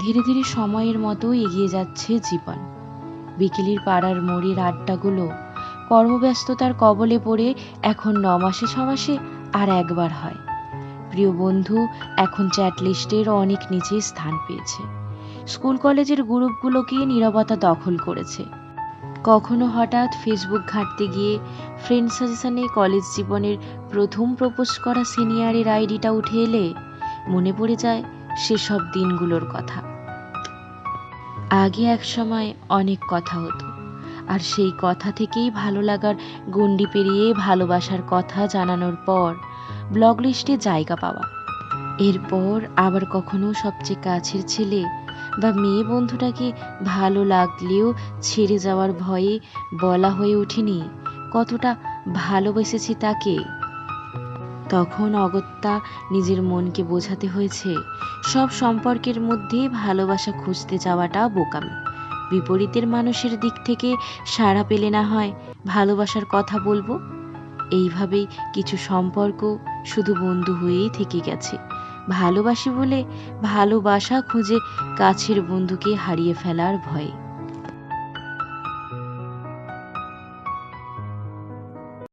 ধীরে ধীরে সময়ের মতো এগিয়ে যাচ্ছে জীবন। বিকেলের পাড়ার মোড়ের আড্ডাগুলো, কর্মব্যস্ততার কবলে পড়ে এখন ন মাসে ছ মাসে আর একবার হয়। প্রিয় বন্ধু, এখন চ্যাট লিস্টের অনেক নিচে স্থান পেয়েছে। স্কুল কলেজের গ্রুপগুলোকে নীরবতা দখল করেছে। কখনো হঠাৎ ফেসবুক ঘাঁটতে গিয়ে ফ্রেন্ড সাজেশনে কলেজ জীবনের প্রথম প্রপোজ করা সিনিয়রের আইডিটা উঠে এলে মনে পড়ে যায় সেসব দিনগুলোর কথা। আগে এক সময় অনেক কথা হতো, আর সেই কথা থেকেই ভালো লাগার গণ্ডি পেরিয়ে ভালোবাসার কথা জানানোর পর ব্লগ লিস্টে জায়গা পাওয়া। এরপর আবার কখনো সবচেয়ে কাছের ছেলে বা মেয়ে বন্ধুটাকে ভালো লাগলেও ছেড়ে যাওয়ার ভয়ে বলা হয়ে ওঠেনি কতটা ভালোবেসেছি তাকে। তখন অগত্যা নিজের মনকে বোঝাতে হয়েছে, সব সম্পর্কের মধ্যে ভালোবাসা খুঁজতে যাওয়াটা বোকামি। বিপরীতের মানুষের দিক থেকে সাড়া পেলে না হয় ভালোবাসার কথা বলব। এইভাবেই কিছু সম্পর্ক শুধু বন্ধু হয়েই থেকে গেছে। ভালোবাসি বলে ভালোবাসা খুঁজে কাছের বন্ধুকে হারিয়ে ফেলার ভয়ে।